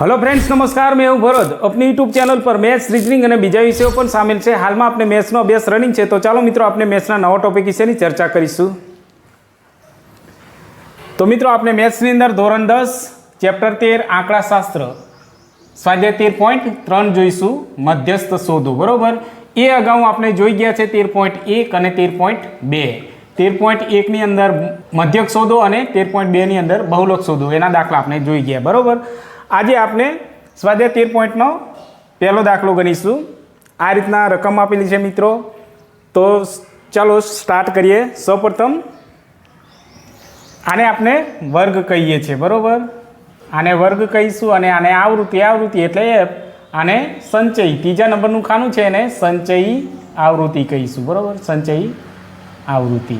Hello friends નમસ્કાર. મેં હું ભરત. આપની યુટ્યુબ ચેનલ પર મેથ્સ રીઝનિંગ અને બીજા વિષયો પણ સામેલ છે. હાલમાં આપણે મેથ્સનો અભ્યાસ રનિંગ છે. તો ચાલો મિત્રો, આપણે મેથ્સના નવા ટોપિક વિશેની ચર્ચા કરીશું. તો મિત્રો, આપણે મેથ્સની અંદર ધોરણ દસ ચેપ્ટર તેર, આંકડાશાસ્ત્ર, સ્વાધ્યાય તેર પોઈન્ટ ત્રણ જોઈશું. મધ્યસ્થ શોધો, બરાબર? એ અગાઉ આપણે જોઈ ગયા છે તેર પોઈન્ટ એક અને તેર પોઈન્ટ બે. તેર પોઈન્ટ એકની અંદર મધ્યક શોધો અને તેર પોઈન્ટ બેની અંદર બહુલક શોધો. એના દાખલા આપણે જોઈ ગયા, બરાબર? આજે આપણે સ્વાધ્યાય તેર પોઈન્ટનો પહેલો દાખલો ગણીશું. આ રીતના રકમ આપેલી છે મિત્રો. તો ચાલો સ્ટાર્ટ કરીએ. સૌપ્રથમ, આને આપણે વર્ગ કહીએ છીએ, બરોબર? આને વર્ગ કહીશું અને આને આવૃત્તિ આવૃત્તિ એટલે એફ આને સંચય. ત્રીજા નંબરનું ખાનું છે એને સંચયી આવૃત્તિ કહીશું, બરાબર? સંચયી આવૃત્તિ.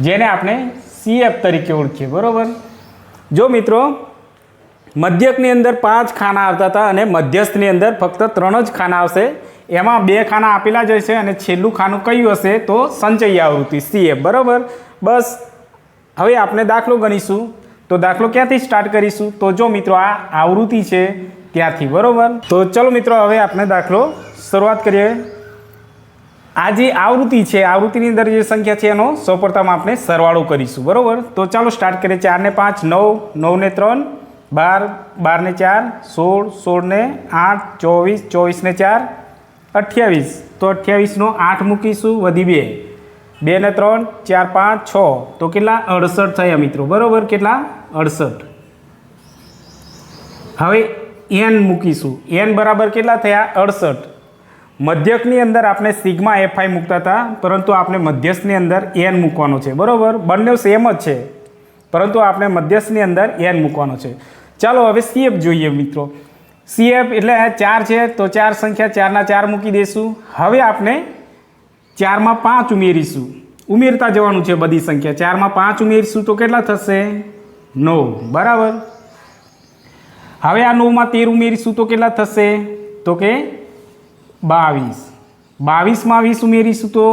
જેને આપણે સીએફ તરીકે ઓળખીએ, બરોબર? જો મિત્રો મધ્યકની અંદર પાંચ ખાના આવતા હતા અને મધ્યસ્થની અંદર ફક્ત ત્રણ જ ખાના આવશે. એમાં બે ખાના આપેલા જ હશે અને છેલ્લું ખાનું કયું હશે તો સંચય આવૃત્તિ સીએ બરાબર? બસ, હવે આપણે દાખલો ગણીશું. તો દાખલો ક્યાંથી સ્ટાર્ટ કરીશું? તો જો મિત્રો આ આવૃત્તિ છે ત્યાંથી, બરાબર? તો ચલો મિત્રો, હવે આપણે દાખલો શરૂઆત કરીએ. આ જે આવૃત્તિ છે, આવૃત્તિની અંદર જે સંખ્યા છે એનો સૌપ્રથમ આપણે સરવાળો કરીશું, બરાબર? તો ચાલો સ્ટાર્ટ કરીએ. ચાર ને પાંચ, નવ નવ ને ત્રણ બાર બાર ને ચાર, સોળ સોળ ને આઠ, ચોવીસ ચોવીસ ને ચાર, અઠ્યાવીસ. તો અઠ્યાવીસનો આઠ મૂકીશું, વધી બે. બે ને ત્રણ, ચાર, પાંચ, છ. તો કેટલા? અડસઠ થયા મિત્રો. બરાબર? કેટલા? અડસઠ. હવે એન મૂકીશું. એન બરાબર કેટલા થયા? અડસઠ. મધ્યકની અંદર આપણે સિગ્મા એફઆઈ મૂકતા હતા, પરંતુ આપણે મધ્યસ્થની અંદર એન મૂકવાનો છે. બરાબર? બંને સેમ જ છે. પરંતુ આપણે મધ્યસ્થની અંદર એન મૂકવાનો છે. ચાલો હવે સીએફ જોઈએ મિત્રો. સીએફ એટલે ચાર છે, તો ચાર સંખ્યા ચારના ચાર મૂકી દઈશું હવે આપણે ચારમાં પાંચ ઉમેરીશું. ઉમેરતા જવાનું છે બધી સંખ્યા. ચારમાં પાંચ ઉમેરીશું તો કેટલા થશે? નવ. બરાબર? હવે આ નવમાં તેર ઉમેરીશું તો કેટલા થશે? તો કે બાવીસ. બાવીસમાં વીસ ઉમેરીશું તો?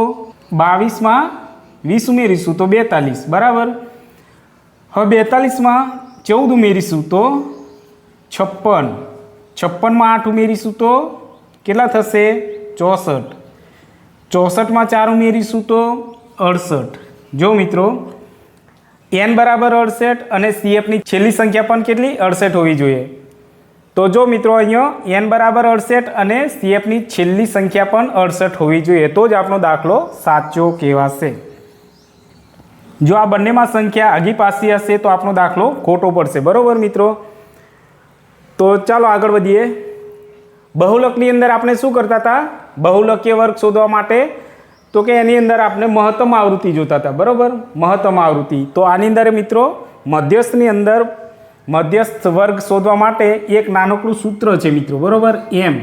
બાવીસમાં વીસ ઉમેરીશું તો બેતાલીસ. બરાબર? હવે બેતાલીસમાં ચૌદ ઉમેરીશું તો છપ્પન. છપ્પનમાં આઠ ઉમેરીશું તો કેટલા થશે? ચોસઠ. ચોસઠમાં ચાર ઉમેરીશું તો અડસઠ. જો મિત્રો, એન બરાબર અડસઠ અને સીએફની છેલ્લી સંખ્યા પણ કેટલી? અડસઠ હોવી જોઈએ. તો જો મિત્રો અહીંયા એન બરાબર અડસઠ અને સીએફની છેલ્લી સંખ્યા પણ અડસઠ હોવી જોઈએ, તો જ આપણો દાખલો સાચો કહેવાશે. જો આ બંનેમાં સંખ્યા આગી પાસી હશે તો આપણો દાખલો ખોટો પડશે. બરાબર મિત્રો? તો ચાલો આગળ વધીએ. બહુલકની અંદર આપણે શું કરતા હતા? બહુલકીય વર્ગ શોધવા માટે. તો કે એની અંદર આપણે મહત્તમ આવૃત્તિ જોતા હતા. બરાબર? મહત્તમ આવૃત્તિ. તો આની અંદર મિત્રો, મધ્યસ્થની અંદર મધ્યસ્થ વર્ગ શોધવા માટે એક નાનકડું સૂત્ર છે મિત્રો. બરાબર? એમ.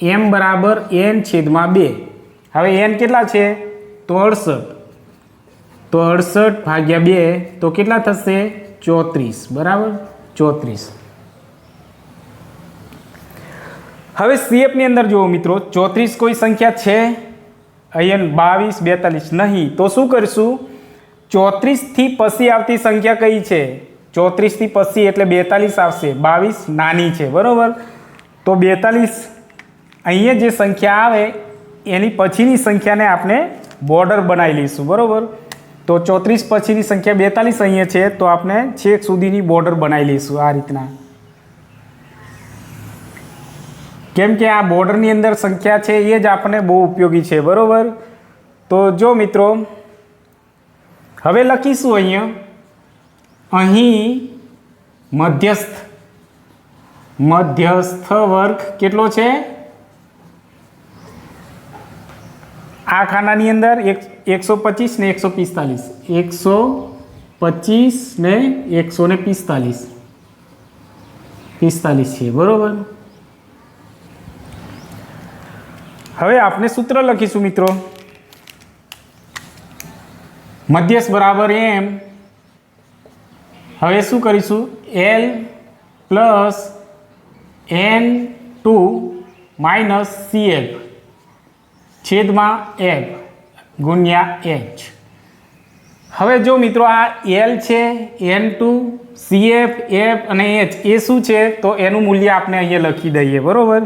એમ બરાબર એન છેદમાં બે. હવે એન કેટલા છે? તો અડસઠ તો અડસઠ ભાગ્યા બે તો કેટલા થશે? ચોત્રીસ. બરાબર? ચોત્રીસ. હવે સીએફની અંદર જુઓ મિત્રો. ચોત્રીસ કોઈ સંખ્યા છે? અહીંયા બાવીસ, બેતાલીસ નહીં. તો શું કરીશું? ચોત્રીસથી પછી આવતી સંખ્યા કઈ છે? ચોત્રીસથી પછી એટલે બેતાલીસ આવશે. બાવીસ નાની છે. બરાબર? તો બેતાલીસ અહીંયા જે સંખ્યા આવે, એની પછીની સંખ્યાને આપણે બોર્ડર બનાવી લઈશું. બરાબર? તો ચોત્રીસ પછીની સંખ્યા બેતાલીસ અહીંયા છે, તો આપણે છેક સુધીની બોર્ડર બનાવી લઈશું આ રીતના. કેમ કે આ બોર્ડરની અંદર સંખ્યા છે, એ જ આપણને બહુ ઉપયોગી છે, બરાબર? તો જો મિત્રો, હવે લખીશું અહીંયા, અહીં મધ્યસ્થ મધ્યસ્થ વર્ગ કેટલો છે? આ ખાનાની અંદર એક એકસો પચીસ ને એકસો પિસ્તાલીસ. એકસો પચીસ ને એકસો ને પિસ્તાલીસ. પિસ્તાલીસ છે, બરાબર? હવે આપણે સૂત્ર લખીશું, મિત્રો. મધ્યસ્થ બરાબર એમ. હવે શું કરીશું? L plus N two minus CF છેદમાં એલ ગુણ્યા એચ. હવે જો મિત્રો આ એલ છે, એન ટુ, સીએફ, એફ અને એચ, એ શું છે? તો એનું મૂલ્ય આપણે અહીંયા લખી દઈએ, બરાબર?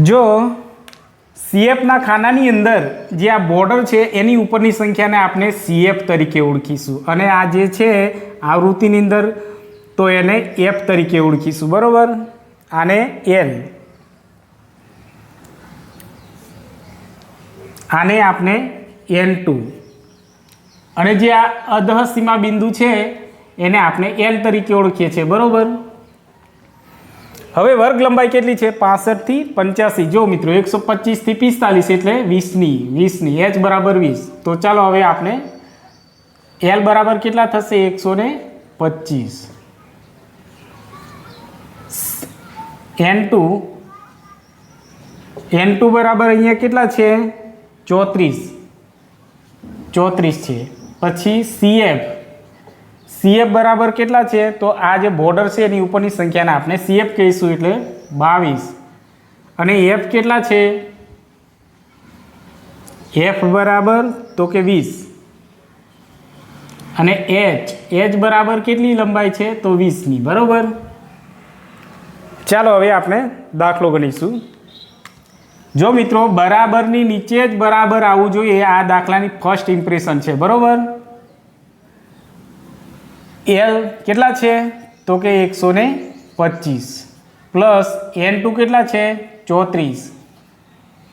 જો સીએફના ખાનાની અંદર જે આ બોર્ડર છે, એની ઉપરની સંખ્યાને આપણે સીએફ તરીકે ઓળખીશું. અને આ જે છે, આવૃત્તિની અંદર, તો એને એફ તરીકે ઓળખીશું, બરાબર? આને એલ. આને આપણે એન ટુ અને જે આ અધઃ સીમા બિંદુ છે, એને આપણે એલ તરીકે ઓળખીએ છીએ. બરાબર? હવે વર્ગ લંબાઈ કેટલી છે? પાસઠથી પંચ્યાસી. જો મિત્રો, એકસો પચીસથી પિસ્તાલીસ એટલે વીસની વીસની એચ બરાબર વીસ. તો ચાલો હવે આપણે એલ બરાબર કેટલા થશે? એકસો ને પચીસ. એન ટુ એન ટુ બરાબર અહીંયા કેટલા છે? ચોત્રીસ. ચોત્રીસ છે. પછી સીએફ. સીએફ બરાબર કેટલા છે? તો આ જે બોર્ડર છે એની ઉપરની સંખ્યાને આપણે સીએફ કહીશું એટલે બાવીસ. અને એફ કેટલા છે? એફ બરાબર તો કે વીસ. અને એચ. એચ બરાબર કેટલી લંબાઈ છે? તો વીસની. બરાબર? ચાલો હવે આપણે દાખલો ગણીશું. જો મિત્રો, બરાબરની નીચે જ બરાબર આવવું જોઈએ આ દાખલાની ફર્સ્ટ ઇમ્પ્રેશન છે, બરાબર? એલ કેટલા છે? તો કે એકસો ને પચીસ. પ્લસ એન ટુ કેટલા છે? ચોત્રીસ.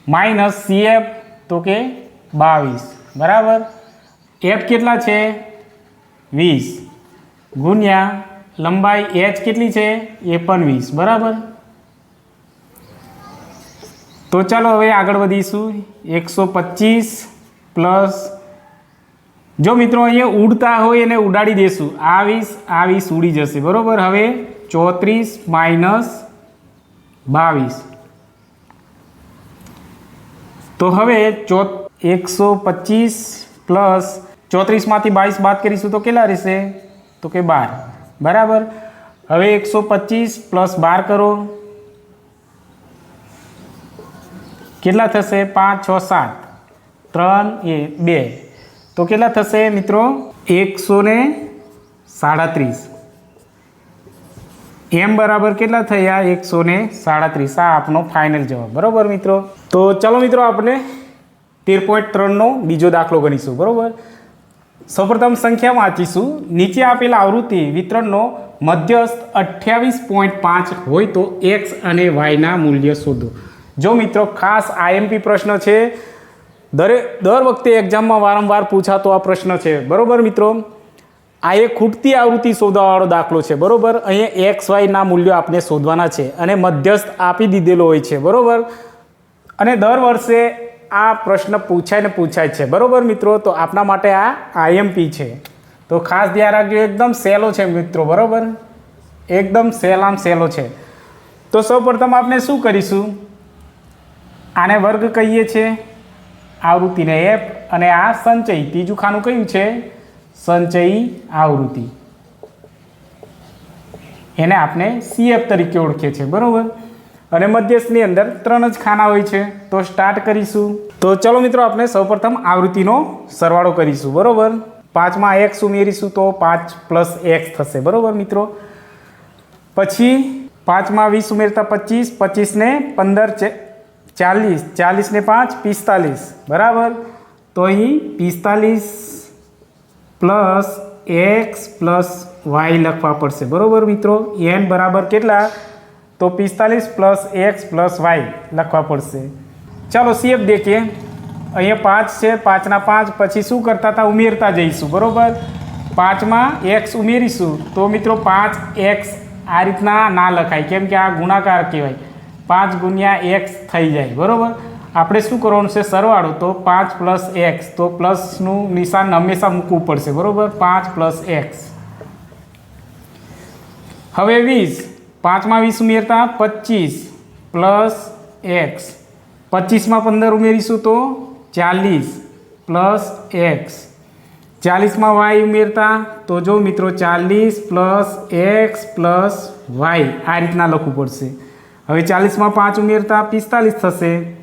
માઇનસ સીએફ તો કે બાવીસ. બરાબર? એફ કેટલા છે? વીસ. ગુણ્યા લંબાઈ એચ કેટલી છે? એ પણ વીસ બરાબર? તો ચાલો હવે આગળ વધીશું. એકસો પચીસ પ્લસ. જો મિત્રો અહીંયા ઉડતા હોય એને ઉડાડી દેશું. આવીશ આવીશ, ઉડી જશે. બરાબર? હવે ચોત્રીસ માઇનસ બાવીસ. તો હવે ચો એકસો પચીસ પ્લસ ચોત્રીસમાંથી બાવીસ બાદ કરીશું તો કેટલા રહેશે? તો કે બાર. બરાબર? હવે એકસો પચીસ પ્લસ બાર કરો. કેટલા થશે? પાંચ, છ, સાત. ત્રણ એ બે. તો કેટલા થશે મિત્રો? એકસો ને સાડત્રીસ. એમ બરાબર કેટલા થયા? એકસો ને સાડત્રીસ. આ આપનો ફાઇનલ જવાબ. બરાબર મિત્રો? તો ચલો મિત્રો આપણે તેર પોઈન્ટ ત્રણનો બીજો દાખલો ગણીશું. બરાબર? સૌપ્રથમ સંખ્યા વાંચીશું. નીચે આપેલા આવૃત્તિ વિતરણનો મધ્યસ્થ અઠ્યાવીસ પોઈન્ટ પાંચ હોય તો એક્સ અને વાયના મૂલ્ય શોધો. જો મિત્રો ખાસ આઈએમપી પ્રશ્ન છે દરેક દર વખતે એક્ઝામમાં વારંવાર પૂછાતો આ પ્રશ્ન છે. બરાબર મિત્રો? આ એક ખૂટતી આવૃત્તિ શોધવાવાળો દાખલો છે, બરોબર? અહીંયા એક્સ વાયના મૂલ્યો આપણે શોધવાના છે અને મધ્યસ્થ આપી દીધેલો હોય છે, બરાબર? અને દર વર્ષે આ પ્રશ્ન પૂછાય ને પૂછાય છે, બરાબર મિત્રો? તો આપણા માટે આ આઈએમપી છે. તો ખાસ ધ્યાન રાખજો, એકદમ સહેલો છે મિત્રો, બરાબર? એકદમ સહેલામ સહેલો છે. તો સૌપ્રથમ આપણે શું કરીશું? આને વર્ગ કહીએ છીએ આવૃત્તિને એફ અને આ સંચય, ત્રીજું ખાનું કયું છે? સંચયી આવૃત્તિ. એને આપણે સીએફ તરીકે ઓળખીએ છીએ, બરાબર? અને મધ્યસ્થની અંદર ત્રણ જ ખાના હોય છે. તો સ્ટાર્ટ કરીશું. તો ચલો મિત્રો, આપણે સૌપ્રથમ આવૃત્તિનો સરવાળો કરીશું, બરાબર? પાંચમાં એક્સ ઉમેરીશું તો પાંચ પ્લસ એક્સ થશે, બરાબર મિત્રો? પછી પાંચમાં વીસ ઉમેરતા પચીસ, પચીસને પંદર છે. ચાલીસ ચાલીસને પાંચ, પિસ્તાલીસ. બરાબર? તો અહીં પિસ્તાલીસ પ્લસ એક્સ પ્લસ વાય લખવા પડશે. બરાબર મિત્રો? એન બરાબર કેટલા? તો પિસ્તાલીસ પ્લસ એક્સ પ્લસ વાય લખવા પડશે. ચાલો સીએફ દેખીએ. અહીંયા પાંચ છે, પાંચના પાંચ, પછી શું કરતા હતા? ઉમેરતા જઈશું. બરાબર? પાંચમાં એક્સ ઉમેરીશું. તો મિત્રો પાંચ એક્સ આ રીતના ના લખાય. કેમ કે આ ગુણાકાર કહેવાય. પાંચ ગુણ્યા એક્સ થઈ જાય, બરાબર? આપણે શું કરવાનું છે સરવાળો? તો પાંચ પ્લસ એક્સ તો પ્લસનું નિશાન હંમેશા મૂકવું પડશે, બરાબર? પાંચ પ્લસ એક્સ હવે વીસ, પાંચમાં વીસ ઉમેરતા પચીસ, પ્લસ એક્સ પચીસમાં પંદર ઉમેરીશું તો ચાલીસ, પ્લસ એક્સ ચાલીસમાં વાય ઉમેરતા, તો જો મિત્રો ચાલીસ પ્લસ એક્સ પ્લસ વાય, આ રીતના લખવું પડશે. હવે ચાલીસમાં પાંચ ઉમેરતા પિસ્તાલીસ થશે.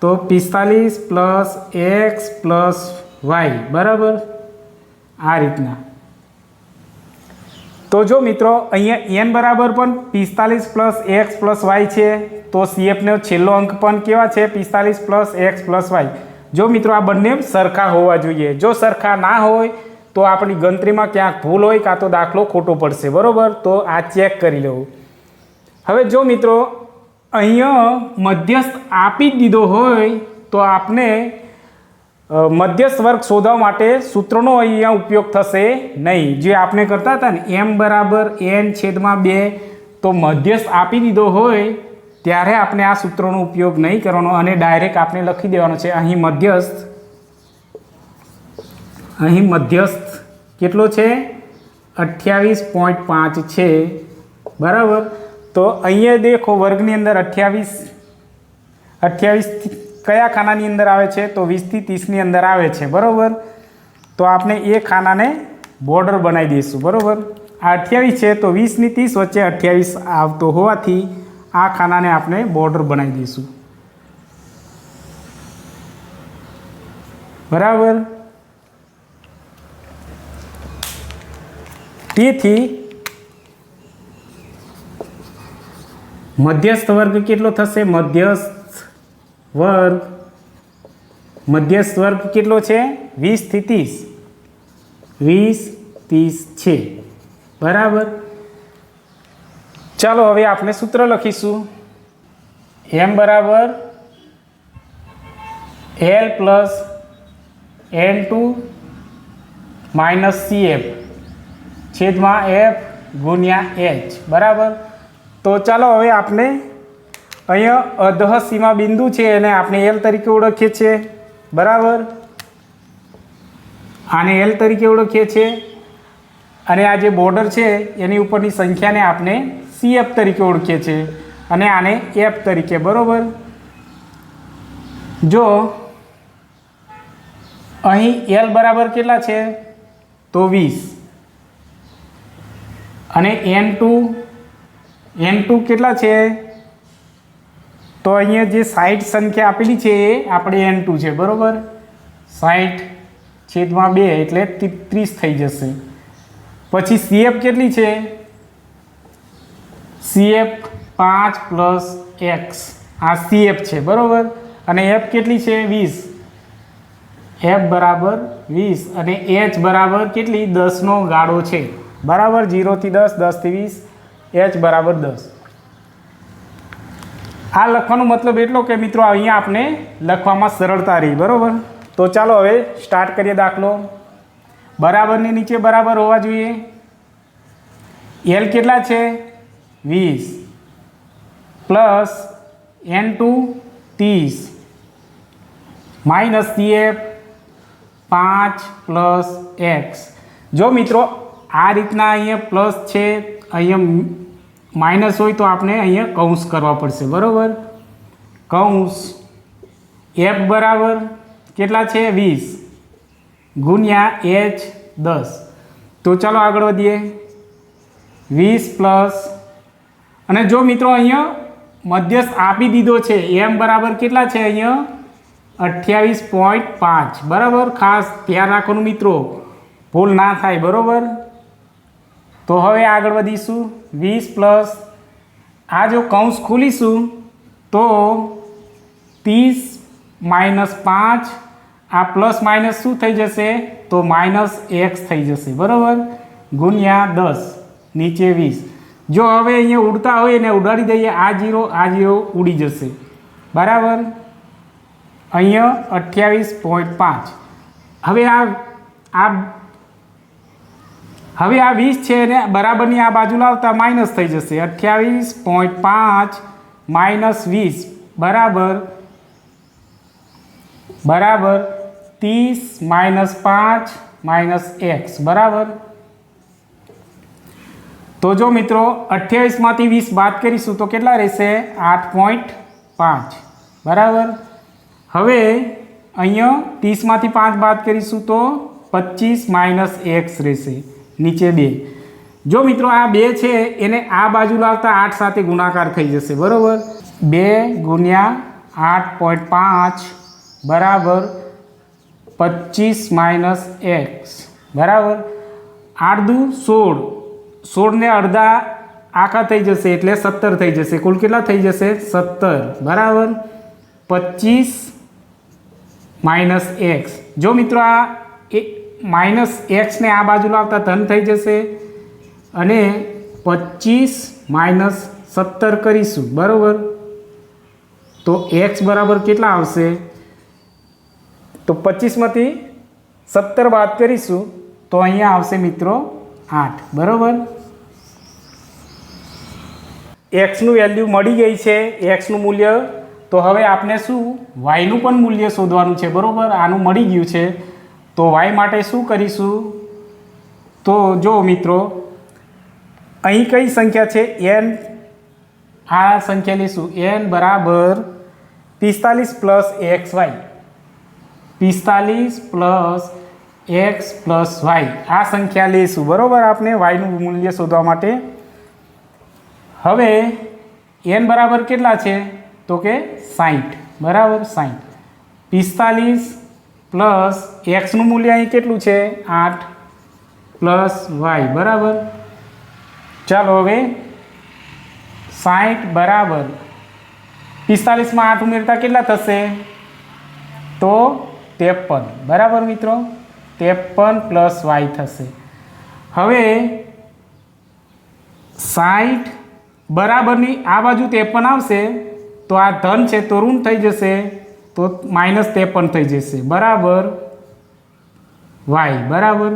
તો પિસ્તાલીસ પ્લસ એક્સ પ્લસ વાય, બરાબર? આ રીતના. તો જો મિત્રો, અહીંયા એન બરાબર પણ પિસ્તાલીસ પ્લસ એક્સ પ્લસ વાય છે, તો સીએફનો છેલ્લો અંક પણ કેવા છે? પિસ્તાલીસ પ્લસ એક્સ પ્લસ વાય. જો મિત્રો, આ બંને સરખા હોવા જોઈએ. જો સરખા ના હોય, તો આપણી ગણતરીમાં ક્યાંક ભૂલ હોય, કાં તો દાખલો ખોટો પડશે. બરાબર? તો આ ચેક કરી લેવું. હવે જો મિત્રો, અહીંયા મધ્યસ્થ આપી દીધો હોય તો આપને મધ્યસ્થ વર્ગ શોધવા માટે સૂત્રનો અહીંયા ઉપયોગ થશે નહીં. જે આપણે કરતા હતા ને, એમ બરાબર, એન છેદમાં બે, તો મધ્યસ્થ આપી દીધો હોય, ત્યારે આપણે આ સૂત્રનો ઉપયોગ નહીં કરવાનો અને ડાયરેક્ટ આપણે લખી દેવાનો છે. અહીં મધ્યસ્થ અહીં મધ્યસ્થ કેટલો છે? અઠ્યાવીસ પોઈન્ટ પાંચ છે. બરાબર? તો અહીંયા દેખો વર્ગની અંદર અઠ્યાવીસ અઠ્યાવીસ કયા ખાનાની અંદર આવે છે? તો વીસથી ત્રીસની અંદર આવે છે, બરાબર? તો આપણે એ ખાનાને બોર્ડર બનાવી દઈશું, બરાબર? આ અઠ્યાવીસ છે, તો વીસની ત્રીસ વચ્ચે અઠ્યાવીસ આવતો હોવાથી આ ખાનાને આપણે બોર્ડર બનાવી દઈશું. બરાબર? તેથી મધ્યસ્થ વર્ગ કેટલો થશે? મધ્યસ્થ વર્ગ. મધ્યસ્થ વર્ગ કેટલો છે? વીસથી ત્રીસ. વીસ, ત્રીસ છે. બરાબર? ચાલો હવે આપણે સૂત્ર લખીશું. એમ બરાબર? L plus N two minus C F છેદમાં એફ ગુણ્યા એચ. બરાબર? તો ચાલો હવે આપણે અહીંયા અધઃ સીમા બિંદુ છે એને આપણે એલ તરીકે ઓળખીએ છીએ. બરાબર? આને એલ તરીકે ઓળખીએ છીએ. અને આ જે બોર્ડર છે, એની ઉપરની સંખ્યાને આપણે સીએફ તરીકે ઓળખીએ છીએ. અને આને એફ તરીકે, બરાબર? જો અહીં એલ બરાબર કેટલા છે? તો વીસ. અને એન ટુ એન ટુ કેટલા છે? તો અહીંયા જે સાઠ સંખ્યા આપેલી છે એ આપણે એન ટુ છે, બરાબર? સાઠ છેદમાં બે એટલે ત્રીસ થઈ જશે. પછી સીએફ કેટલી છે? સીએફ પાંચ પ્લસ એક્સ આ સીએફ છે, બરાબર? અને એફ કેટલી છે? વીસ. એફ બરાબર વીસ. અને એચ બરાબર કેટલી? દસનો ગાળો છે. બરાબર? જીરોથી દસ, દસથી વીસ. એચ બરાબર દસ. આ લખવાનો મતલબ એટલો કે મિત્રો અહીંયા આપણે લખવામાં સરળતા રહી, બરાબર? તો ચાલો હવે સ્ટાર્ટ કરીએ દાખલો. બરાબરની નીચે બરાબર હોવા જોઈએ. એલ કેટલા છે? વીસ. પ્લસ એન ટુ ત્રીસ. માઇનસ સીએફ પાંચ પ્લસ એક્સ જો મિત્રો આ રીતના અહીંયા પ્લસ છે અહીંયા માઇનસ હોય તો આપણે અહીંયા કૌંસ કરવા પડશે, બરાબર? કૌંસ એફ બરાબર કેટલા છે? વીસ. ગુણ્યા એચ દસ. તો ચાલો આગળ વધીએ. વીસ પ્લસ અને જો મિત્રો અહીંયા મધ્યસ્થ આપી દીધો છે એમ બરાબર કેટલા છે અહીંયા? અઠ્યાવીસ પોઈન્ટ પાંચ. બરાબર? ખાસ ધ્યાન રાખવાનું મિત્રો. ભૂલ ના થાય, બરાબર? તો હવે આગળ વધીશું. વીસ પ્લસ આ જો કૌંસ ખોલીશું, તો ત્રીસ માઇનસ પાંચ, આ પ્લસ માઇનસ શું થઈ જશે? તો માઇનસ એક્સ થઈ જશે, બરાબર? ગુણ્યા દસ, નીચે વીસ. જો હવે અહીંયા ઉડતા હોય એને ઉડાડી દઈએ, આ જીરો આ જીરો ઉડી જશે. બરાબર? અહીંયા અઠ્યાવીસ પોઈન્ટ પાંચ. હવે આ આ હવે આ વીસ છે ને બરાબરની આ બાજુ લાવતા માઇનસ થઈ જશે. અઠ્યાવીસ પોઈન્ટ પાંચ માઇનસ વીસ. બરાબર? બરાબર? ત્રીસ માઇનસ પાંચ માઇનસ એક્સ બરાબર? તો જો મિત્રો, અઠ્યાવીસમાંથી વીસ બાદ કરીશું તો કેટલા રહેશે? આઠ પોઈન્ટ પાંચ. બરાબર? હવે અહીંયા ત્રીસમાંથી પાંચ બાદ કરીશું તો પચીસ માઇનસ એક્સ રહેશે. નીચે બે. જો મિત્રો આ બે છે, એને આ બાજુ લાવતા આઠ સાથે ગુણાકાર થઈ જશે. બરાબર? બે ગુણ્યા આઠ પોઈન્ટ પાંચ બરાબર પચીસ માઇનસ એક્સ. બરાબર? આઠ દુ સોળ. સોળને અડધા આખા થઈ જશે એટલે સત્તર થઈ જશે. કુલ કેટલા થઈ જશે? સત્તર. બરાબર? પચીસ માઇનસ એક્સ. જો મિત્રો આ માઇનસ એક્સને આ બાજુ લાવતા ધન થઈ જશે અને પચીસ માઇનસ સત્તર કરીશું, બરાબર? તો એક્સ બરાબર કેટલા આવશે? તો પચીસમાંથી સત્તર બાદ કરીશું, તો અહીંયા આવશે મિત્રો આઠ, બરાબર? એક્સનું વેલ્યુ મળી ગઈ છે, એક્સનું મૂલ્ય. તો હવે આપણે શું? વાયનું પણ મૂલ્ય શોધવાનું છે, બરાબર? આનું મળી ગયું છે. તો વાય માટે શું કરીશું? તો જો મિત્રો, અહીં કઈ સંખ્યા છે? એન આ સંખ્યા લઈશું. એન બરાબર પિસ્તાલીસ પ્લસ એક્સ વાય. પિસ્તાલીસ પ્લસ એક્સ પ્લસ વાય. આ સંખ્યા લઈશું. બરાબર? આપણે વાયનું મૂલ્ય શોધવા માટે. હવે એન બરાબર કેટલા છે? તો કે સાહીઠ બરાબર? સાઠ પિસ્તાલીસ પ્લસ એક્સનું મૂલ્ય અહીં કેટલું છે? આઠ પ્લસ વાય, બરાબર? ચાલો હવે સાઠ બરાબર. પિસ્તાલીસમાં આઠ ઉમેરતા કેટલા થશે? તો ત્રેપન. બરાબર મિત્રો? ત્રેપન પ્લસ વાય થશે. હવે સાઠ બરાબરની આ બાજુ ત્રેપન આવશે, તો આ ધન છે તો ઋણ થઈ જશે. તો માઇનસ ત્રેપન થઈ જશે. બરાબર? વાય બરાબર?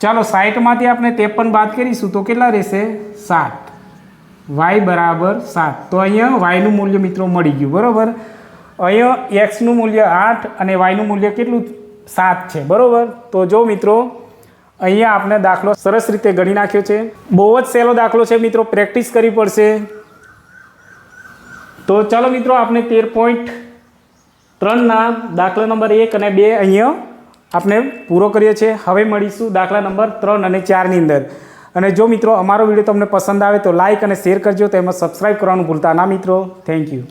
ચાલો સાઠમાંથી આપણે ત્રેપન બાદ કરીશું. તો કેટલા રહેશે? સાત. વાય બરાબર સાત. તો અહીંયા વાયનું મૂલ્ય મિત્રો મળી ગયું. બરાબર? અહીંયા એક્સનું મૂલ્ય આઠ અને વાયનું મૂલ્ય કેટલું? સાત છે. બરાબર? તો જો મિત્રો, અહીંયા આપણે દાખલો સરસ રીતે ગણી નાખ્યો છે. બહુ જ સહેલો દાખલો છે મિત્રો. પ્રેક્ટિસ કરવી પડશે. તો ચાલો મિત્રો, આપણે તેર પોઈન્ટ ત્રણના દાખલા નંબર એક અને બે અહીંયા આપણે પૂરો કરીએ છીએ. હવે મળીશું દાખલા નંબર ત્રણ અને ચારની અંદર. અને જો મિત્રો અમારો વીડિયો તમને પસંદ આવે તો લાઇક અને શેર કરજો. તેમજ સબસ્ક્રાઈબ કરવાનું ભૂલતા ના મિત્રો. Thank you